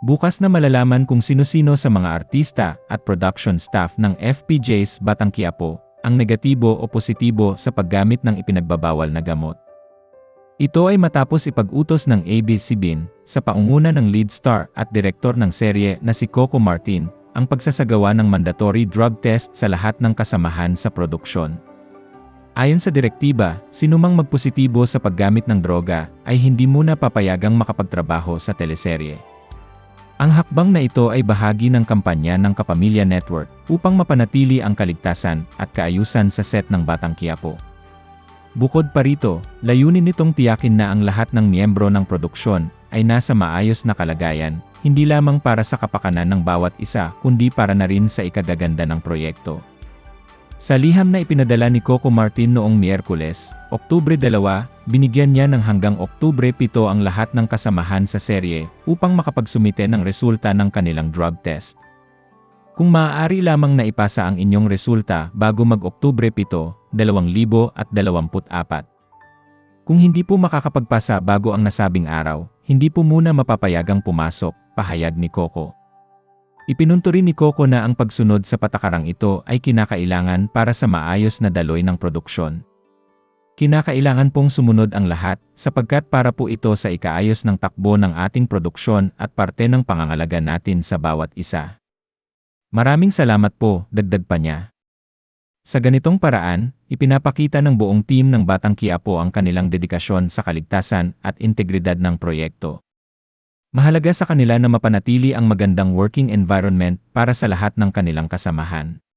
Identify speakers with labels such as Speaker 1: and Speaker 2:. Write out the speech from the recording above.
Speaker 1: Bukas na malalaman kung sino-sino sa mga artista at production staff ng FPJ's Batang Quiapo ang negatibo o positibo sa paggamit ng ipinagbabawal na gamot. Ito ay matapos ipag-utos ng ABS-CBN sa paunguna ng lead star at direktor ng serye na si Coco Martin ang pagsasagawa ng mandatory drug test sa lahat ng kasamahan sa produksyon. Ayon sa direktiba, sinumang magpositibo sa paggamit ng droga ay hindi muna papayagang makapagtrabaho sa teleserye. Ang hakbang na ito ay bahagi ng kampanya ng Kapamilya Network upang mapanatili ang kaligtasan at kaayusan sa set ng Batang Quiapo. Bukod pa rito, layunin nitong tiyakin na ang lahat ng miyembro ng produksyon ay nasa maayos na kalagayan, hindi lamang para sa kapakanan ng bawat isa kundi para na rin sa ikagaganda ng proyekto. Sa liham na ipinadala ni Coco Martin noong Miyerkules, Oktubre 2, binigyan niya ng hanggang Oktubre 7 ang lahat ng kasamahan sa serye upang makapagsumite ng resulta ng kanilang drug test. Kung maaari lamang na ipasa ang inyong resulta bago mag-Oktubre 7, 2024. Kung hindi po makakapagpasa bago ang nasabing araw, hindi po muna mapapayagang pumasok, pahayag ni Coco. Ipinunto rin ni Coco na ang pagsunod sa patakarang ito ay kinakailangan para sa maayos na daloy ng produksyon. Kinakailangan pong sumunod ang lahat sapagkat para po ito sa ikaayos ng takbo ng ating produksyon at parte ng pangangalaga natin sa bawat isa. Maraming salamat po, dagdag pa niya. Sa ganitong paraan, ipinapakita ng buong team ng Batang Quiapo ang kanilang dedikasyon sa kaligtasan at integridad ng proyekto. Mahalaga sa kanila na mapanatili ang magandang working environment para sa lahat ng kanilang kasamahan.